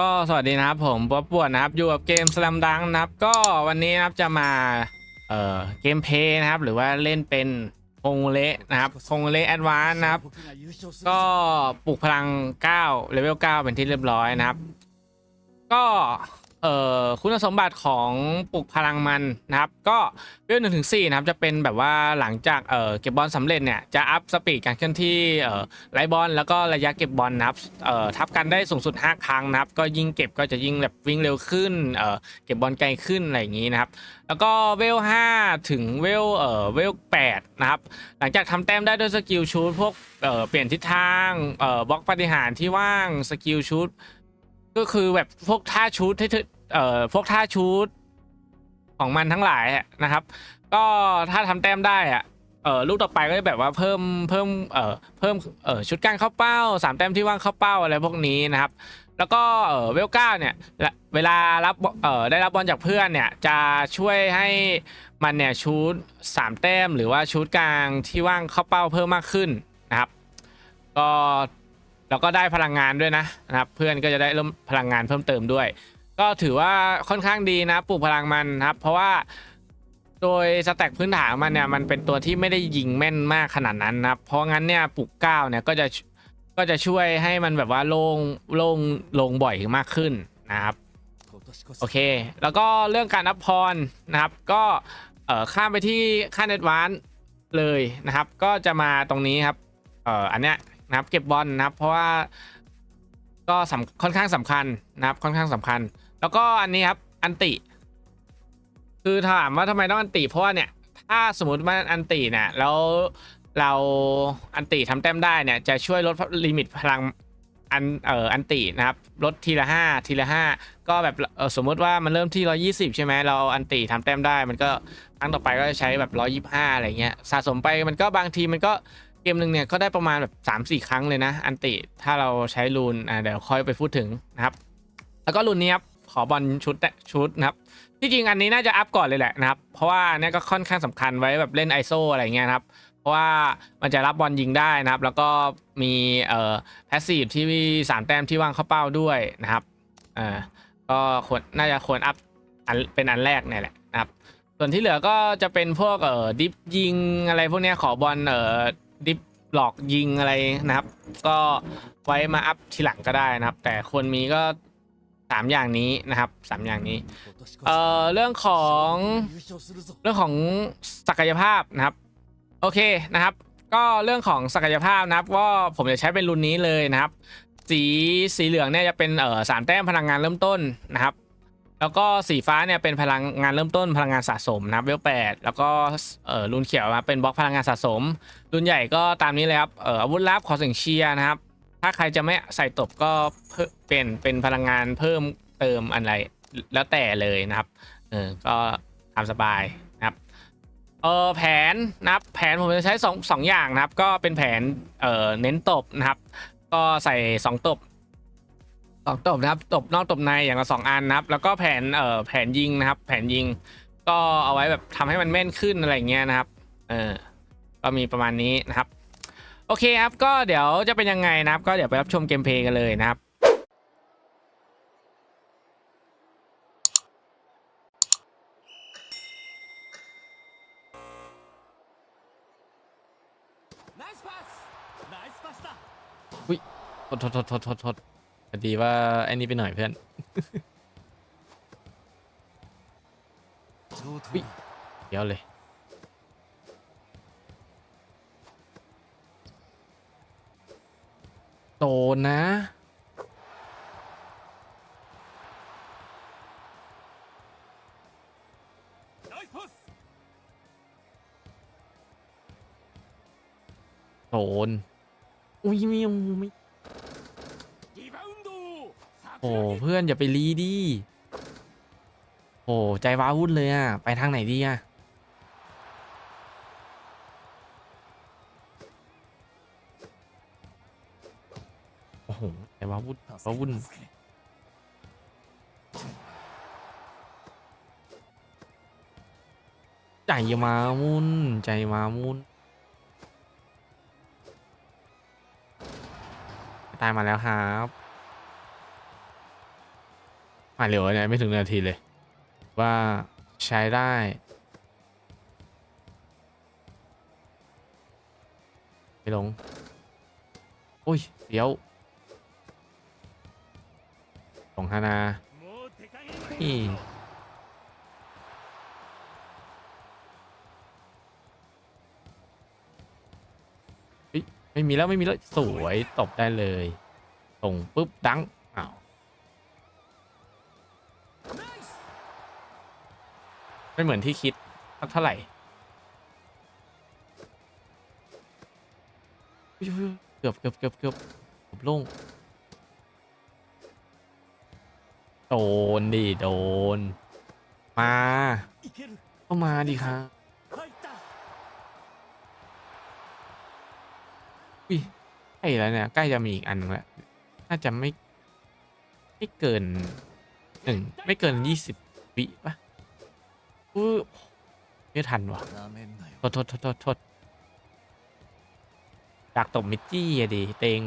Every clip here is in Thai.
ก็สวัสดีนะครับผมป๊อปปวดนะครับอยู่กับเกมสลัมดังนะครับ ก็วันนี้นะครับจะมาเอ่อเกมเพย์นะครับ หรือว่าเล่นเป็นคงเละนะครับคงเละแอดวานนะครับ ก็ปลุกพลัง9เลเวล9เป็นที่เรียบร้อยนะครับ ก็ เอ่อคุณสมบัติของปลุกพลังมันนะครับ ก็เวลหนึ่งถึงสี่นะครับจะเป็นแบบว่าหลังจากเอ่อเก็บบอลสำเร็จเนี่ยจะอัพสปีดการเคลื่อนที่เอ่อไล่บอลแล้วก็ระยะเก็บบอลนะครับเอ่อทับกันได้สูงสุด 5 ครั้งนะครับ ก็ยิ่งเก็บก็จะยิ่งแบบวิ่งเร็วขึ้นเอ่อเก็บบอลไกลขึ้นอะไรอย่างนี้นะครับ แล้วก็เวล5ถึงเวลเอ่อเวล8นะครับหลังจากทำแต้มได้ด้วยสกิลชูตพวกเอ่อเปลี่ยนทิศทางเอ่อบล็อกปฏิหารที่ว่างสกิลชูต ก็คือแบบพวกท่าชูตที่เอ่อพวกท่าชูตของมันทั้งหลายนะครับ ก็ถ้าทำแต้มได้อะเออลูกต่อไปก็จะแบบว่าเพิ่มเพิ่มเอ่อเพิ่มเอ่อชุดการเข้าเป้าสามแต้มที่ว่างเข้าเป้าอะไรพวกนี้นะครับ แล้วก็เออเวลก้าเนี่ยเวลารับเออได้รับบอลจากเพื่อนเนี่ยจะช่วยให้มันเนี่ยชูดสามแต้มหรือว่าชูดกลางที่ว่างเข้าเป้าเพิ่มมากขึ้นนะครับ ก็ แล้วก็ได้พลังงานด้วยนะนะครับ เพื่อนก็จะได้เริ่มพลังงานเพิ่มเติมด้วย ก็ถือว่าค่อนข้างดีนะปลูกพลังมันครับ เพราะว่าโดยสแต็กพื้นฐานมันเนี่ยมันเป็นตัวที่ไม่ได้ยิงแม่นมากขนาดนั้นนะครับ เพราะงั้นเนี่ยปลูกก้าวเนี่ยก็จะก็จะช่วยให้มันแบบว่าโล่งโล่งลงบ่อยมากขึ้นนะครับโอเค แล้วก็เรื่องการอัพพรนะครับ ก็เอ่อข้ามไปที่ค่าเน็ตวานเลยนะครับ ก็จะมาตรงนี้ครับเอ่ออันเนี้ย นะครับเก็บบอลนะครับ เพราะว่าก็ค่อนข้างสำคัญนะครับค่อนข้างสำคัญ แล้วก็อันนี้ครับอันติ คือถามว่าทำไมต้องอันติเพราะว่าเนี่ยถ้าสมมติว่าอันติเนี่ยแล้วเราอันติทำแต้มได้เนี่ยจะช่วยลดลิมิตพลังอันเอ่ออันตินะครับลดทีละห้าทีละห้าก็แบบเออสมมติว่ามันเริ่มที่ 120 ใช่ไหมเราอันติทำแต้มได้ มันก็ครั้งต่อไปก็จะใช้แบบ 125 อะไรเงี้ยสะสมไปมันก็บางทีมันก็ เกมหนึ่งเนี่ยก็ได้ประมาณแบบ3-4ครั้งเลยนะ อันติถ้าเราใช้รูนอ่าเดี๋ยวค่อยไปพูดถึงนะครับ แล้วก็รูนนี้ครับขอบอลชุดแตะชุดนะครับที่จริงอันนี้น่าจะอัพก่อนเลยแหละนะครับ เพราะว่าเนี่ยก็ค่อนข้างสำคัญไว้แบบเล่น ISO อะไรเงี้ยครับ เพราะว่ามันจะรับบอลยิงได้นะครับ แล้วก็มีเอ่อแพสซีฟที่มีสามแต้มที่ว่างเข้าเป้าด้วยนะครับเอ่อก็ควรน่าจะควรอัพอันเป็นอันแรกเนี่ยแหละนะครับ ส่วนที่เหลือก็จะเป็นพวกเอ่อดิฟยิงอะไรพวกเนี้ยขอบอลเอ่อ ดิฟหลอกยิงอะไรนะครับ ก็ไว้มาอัพทีหลังก็ได้นะครับ แต่ควรมีก็สามอย่างนี้นะครับสามอย่างนี้เอ่อเรื่องของเรื่องของศักยภาพนะครับ โอเคนะครับ ก็เรื่องของศักยภาพนะครับก็ผมจะใช้เป็นรุ่นนี้เลยนะครับ สีสีเหลืองเนี่ยจะเป็นเอ่อสามแต้มพลังงานเริ่มต้นนะครับ แล้วก็สีฟ้าเนี่ยเป็นพลังงานเริ่มต้นพลังงานสะสมนะเวลแปดแล้วก็เออรุ่นเขียวมาเป็นบล็อกพลังงานสะสม รุ่นใหญ่ก็ตามนี้เลยครับเอออาวุธลับขอสียงเชียร์นะครับ ถ้าใครจะไม่ใส่ตบก็เพิ่มเปลี่ยนเป็นพลังงานเพิ่มเติมอะไรแล้วแต่เลยนะครับเออก็ทำสบายนะครับเออแผนนะครับแผนผมจะใช้สองสองอย่างนะครับ ก็เป็นแผนเออเน้นตบนะครับ ก็ใส่สองตบ อกตบนะครับตบนอกตบในอย่างละสองอันนะครับ แล้วก็แผนเอ่อแผนยิงนะครับ แผนยิง ก็เอาไว้แบบทำให้มันแม่นขึ้นอะไรเงี้ยนะครับเออก็มีประมาณนี้นะครับ โอเคครับก็เดี๋ยวจะเป็นยังไงนะครับ ก็เดี๋ยวไปรับชมเกมเพย์กันเลยนะครับอุ้ยทดทดทดทดทด พอดีว่าไอ้นี่ไปหน่อยเพื่อนเดี๋ยวเลยโตนนะโตนอุ้ยไม่ไม่ โอ้เพื่อนอย่าไปรีดิโอ้ใจว้าวุ่นเลยอะ ไปทางไหนดีอะโอ้โหใจว้าวุ่นว้าวุ่นใจมามุ่นใจมามุ่นตายมาแล้วครับ ผ่านเร็วนะไม่ถึงนาทีเลย ว่าใช้ได้ไม่ลง โอ้ยเสียวสองฮานานี่ไม่มีแล้วไม่มีแล้วสวยตบได้เลยส่งปุ๊บดัง ไม่เหมือนที่คิดเท่าไหร่เกือบเกือบเกือบเกือบผมลงโดนดิโดน มาเข้ามาดิครับใกล้แล้วเนี่ยใกล้จะมีอีกอันแล้วน่าจะไม่ ไม่เกินหนึ่งไม่เกินยี่สิบวิปะ ออไม่ทันวะโทษโทษโทษทษดักตบมิจี้อะดิเต็ง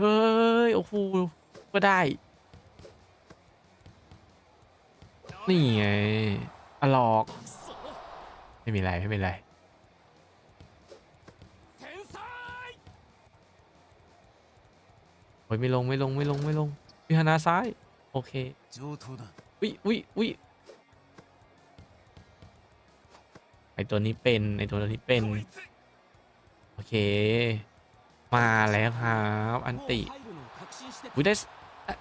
เฮ้ย โอ้โห ก็ได้ นี่ไงอลอก ไม่มีไร ไม่มีไร โอ้ยไม่ลงไม่ลงไม่ลงไม่ลงวิหานาซ้าย โอเคอุ้ยอุ้ยอุ้ยไอตัวนี้เป็นไอตัวนี้เป็น โอเค มาแล้วครับอันติอุ้ยได้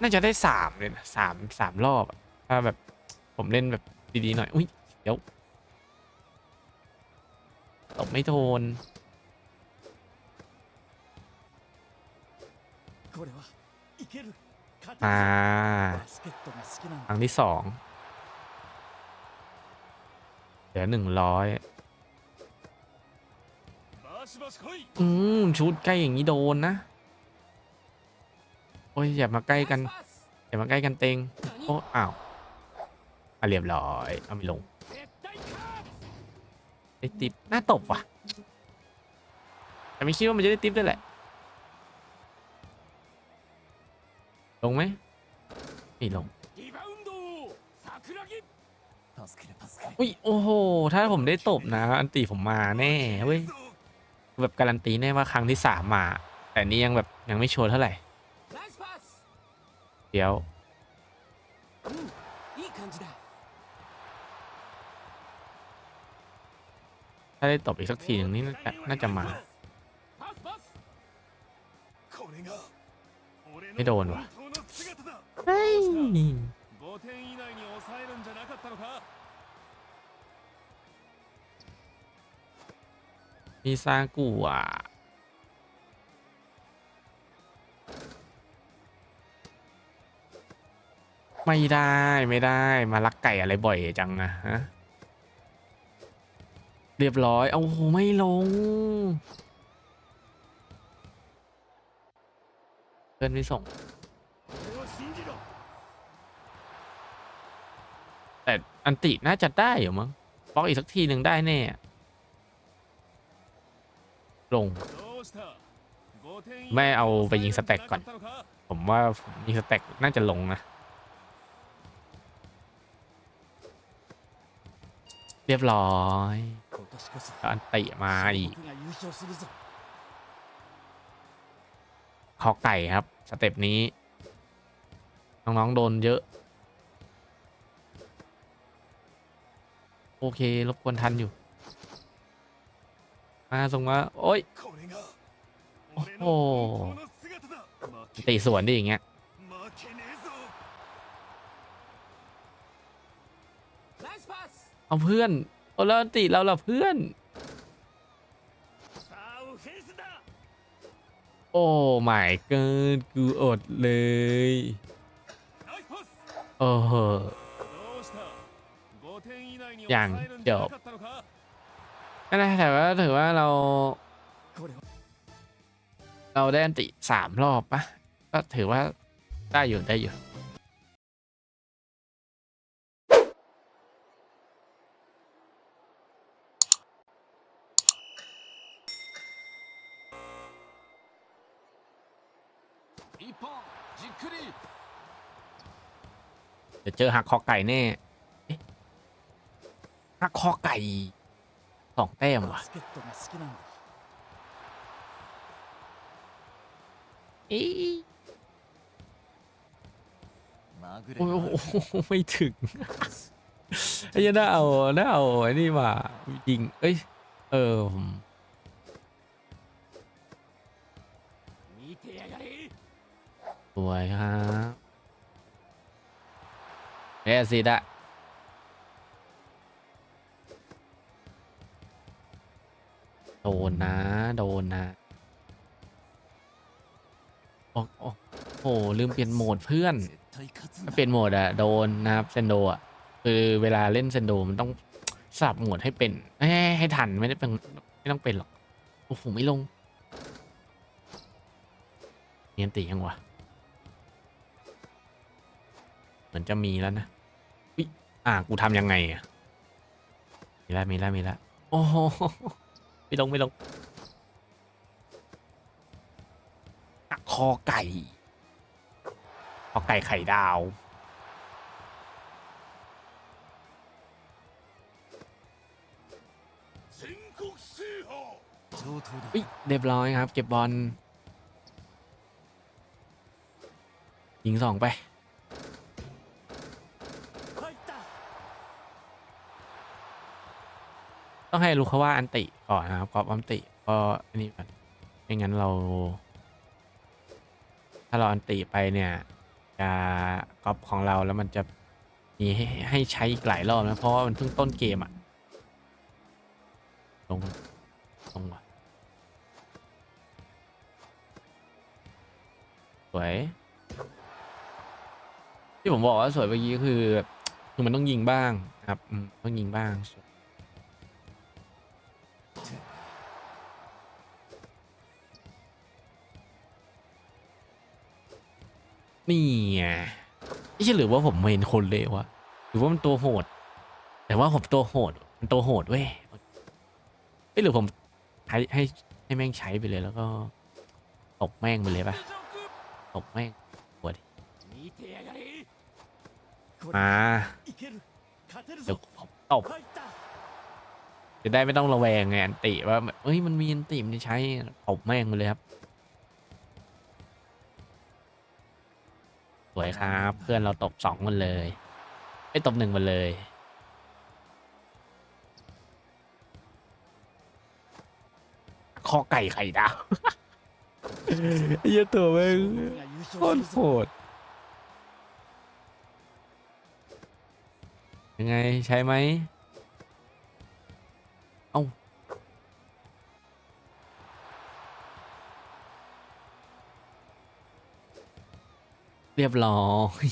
น่าจะได้สามเลยนะสามสามรอบถ้าแบบผมเล่นแบบดีๆหน่อยอุ้ยเดี๋ยวตกไม่โทน อาครั้งที่สองเหลือหนึ่งร้อยอืมชุดใกล้อย่างนี้โดนนะ โอ้ยอย่ามาใกล้กัน อย่ามาใกล้กันเต็งโอ้อ้าวอาเรียบร้อย เอาไม่ลงไอติดหน้าตบว่ะ แต่ไม่คิดว่ามันจะได้ติปด้วยแหละ ลงไหมไม่ลงอุ้ยโอ้โห ถ้าผมได้ตบนะ อันตีผมมาแน่เว้ยแบบการันตีแน่ว่าครั้งที่สามมา แต่นี้ยังแบบยังไม่ชัวร์เท่าไหร่ เดี๋ยวถ้าได้ตบอีกสักทีอย่างนี่น่าจะมา ไม่โดนว่ะ ฮ้ย 5点以内に抑えるんじゃなかったのか มีซากุอ่ะ ไม่ได้ไม่ได้มาลักไก่อะไรบ่อยจังอะฮะ เรียบร้อยเอาโอ้โหไม่ลง เพื่อนไม่ส่ง อันติน่าจะได้อยู่มั้งบล็อกอีกสักทีหนึ่งได้แน่ ลง ไม่เอาไปยิงสแต็กก่อน ผมว่ายิงสแต็กน่าจะลงนะ เรียบร้อยอันติมาอีกฮอกไก่ครับ สเต็ปนี้ น้อง ๆ โดนเยอะ โอเครบกวนทันอยู่ มาส่งมา โอ้ย โอ้โหตีสวนได้อย่างเงี้ยเอาเพื่อนเอาแล้วตีเราล่ะเพื่อน โอ้ไม่เกินกูอดเลย โอ้ อย่างจบนั่นแหลแต่ว่าถือว่าเรา เราได้อันติสามรอบปะก็ถือว่าได้อยู่ได้อยู่เดี๋ยวเจอหักคอไก่แน่ ข้อไก่สองแต้มว่ะอีโอ้โไม่ถึงไอ้ยันน่าเอาน่าเอาไอ้นี่มาจริง เอ้ย เออสวยครับเอซิดอะ โดนนะ โดนนะโอ้โหลืมเปลี่ยนโหมดเพื่อนถ้าเปลี่ยนโหมดอะโดนนะครับเซนโดอะคือเวลาเล่นเซนโดมันต้องสลับโหมดให้เป็นให้ให้ทันไม่ได้เป็นไม่ต้องเป็นหรอกโอ้โหไม่ลงเนียนตียังวะเหมือนจะมีแล้วนะอุ้ยอ่ากูทำยังไงอะมีแล้วมีแล้วมีแล้วโอ้โไม่ลงไม่ลงคอไก่คอไก่ไข่ดาว อุ๊ยเรียบร้อยครับ เก็บบอลยิงสองไป ต้องให้ลูกเขาว่าอันติก่อนนะครับกอบอันติก็อันนี้ก่อนไม่งั้นเรา ถ้าเราอันติไปเนี่ยจะกอบของเราแล้วมันจะมีให้ให้ใช้อีกหลายรอบนะเพราะว่ามันเพิ่งต้นเกมอะลงลงว่ะสวยที่ผมบอกว่าสวยเมื่อกี้คือ คือมันต้องยิงบ้างครับต้องยิงบ้าง นี่ไงไม่ใช่หรือว่าผมเห็นคนเลวะหรือว่ามันตัวโหด แต่ว่าผมตัวโหด มันตัวโหดเว้ยไม่หรือผมให้ให้ให้แม่งใช้ไปเลยแล้วก็ตกแม่งไปเลยปะตกแม่งปวดมาเดี๋ยวผมตบจะได้ไม่ต้องระแวงไงอันติว่าเอ้ยมันมีอันติมันใช้ตกแม่งไปเลยครับ สวยครับ เพื่อนเราตบสองคนเลยไม่ตบหนึ่งคนเลยข้อไก่ไข่ดาวเยอะตัวแม่งคนโหดยังไงใช่ไหม เอ้า เรียบร้อย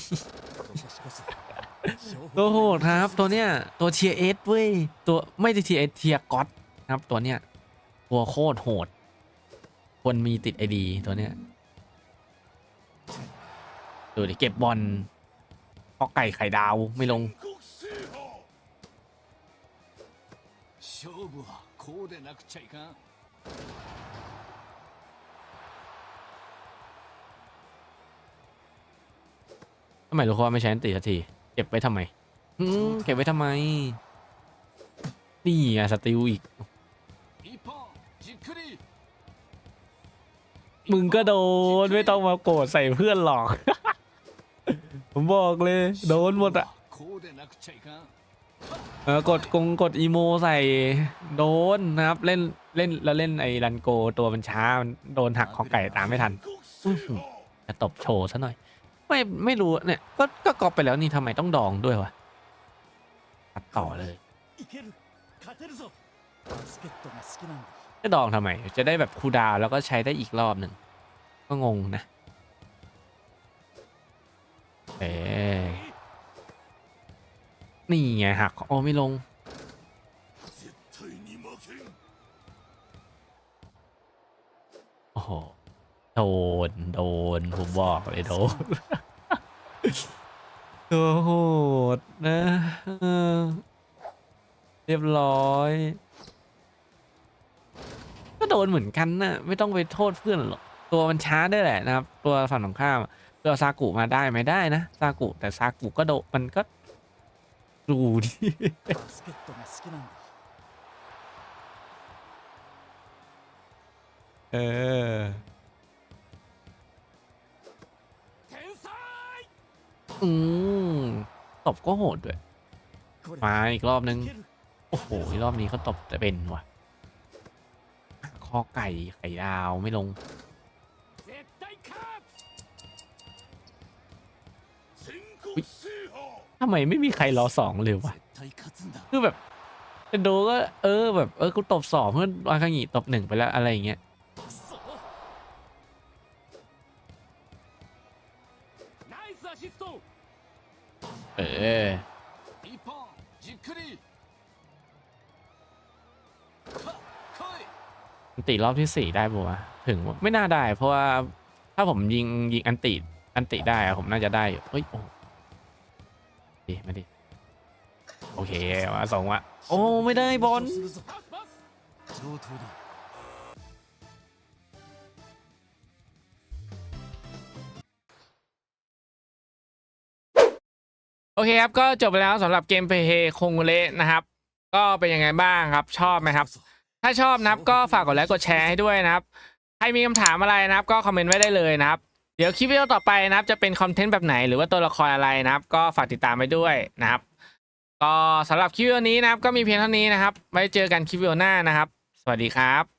ตัวโหดครับ ตัวเนี้ยตัวเทียเอสเว้ยตัวไม่ใช่เทียเอสเทียก็อตครับตัวเนี้ยตัวโคตรโหดควรมีติดไอดีตัวเนี้ยดูดิเก็บบอลเพราะไก่ไข่ดาวไม่ลง ทำไมลูกค้าไม่ใช้อันติสักที เก็บไว้ทำไมเก็บไว้ทำไม นี่อะสติวอีก มึงก็โดน ไม่ต้องมาโกรธใส่เพื่อนหรอก ผมบอกเลย โดนหมดอะเออกดกงกดอีโมใส่โดนนะครับ เล่นเล่นแล้วเล่นไอ้รันโกตัวมันช้าโดนหักของไก่ตามไม่ทันจะตบโชว์ซะหน่อย ไม่ไม่รู้เนี่ยก็ก็กรอบไปแล้วนี่ทำไมต้องดองด้วยวะตัดต่อเลยจะดองทำไม จะได้แบบคูดาวแล้วก็ใช้ได้อีกรอบหนึ่งก็งงนะเอ๊นี่ไงหักโอไม่ลงโอ้โห โดน โดน ผมบอกเลยโดน ตัวโหดนะเออเรียบร้อย ก็โดนเหมือนกันนะไม่ต้องไปโทษเพื่อนหรอก ตัวมันช้าด้วยแหละนะครับ ตัวฝั่งตรงข้ามตัวซากุมาได้ไหมได้นะซากุแต่ซากุก็โดมันก็ดูดิ バスケットが好きなんだ เออ อืมตบก็โหดด้วย มาอีกรอบนึง โอ้โห รอบนี้เขาตบแต่เป็นว่ะคอไก่ไข่ดาวไม่ลง ทำไมไม่มีใครรอสองเลยวะ คือแบบเซนโดก็ เออแบบ เออกูตบสองเพื่อนวากางิตบหนึ่งไปแล้วอะไรอย่างเงี้ย ออันตีรอบที่สี่ได้ปะวะถึงไม่น่าได้ เพราะว่าถ้าผมยิงยิงอันติอันติได้ผมน่าจะได้เฮ้ยโอ้ดีมาดิโอเคมาสองวะโอ้ไม่ได้บอล เคครับ ก็จบไปแล้วสำหรับเกมเพย์คงเละนะครับ ก็เป็นยังไงบ้างครับ ชอบไหมครับ ถ้าชอบนะครับ ก็ฝากกดไลค์กดแชร์ให้ด้วยนะครับ ใครมีคำถามอะไรนะครับ ก็คอมเมนต์ไว้ได้เลยนะครับ เดี๋ยวคลิปวิดีโอต่อไปนะครับ จะเป็นคอนเทนต์แบบไหนหรือว่าตัวละครอะไรนะครับ ก็ฝากติดตามไปด้วยนะครับ ก็สำหรับคลิปวิดีโอนี้นะครับ ก็มีเพียงเท่านี้นะครับ ไว้เจอกันคลิปวิดีโอหน้านะครับ สวัสดีครับ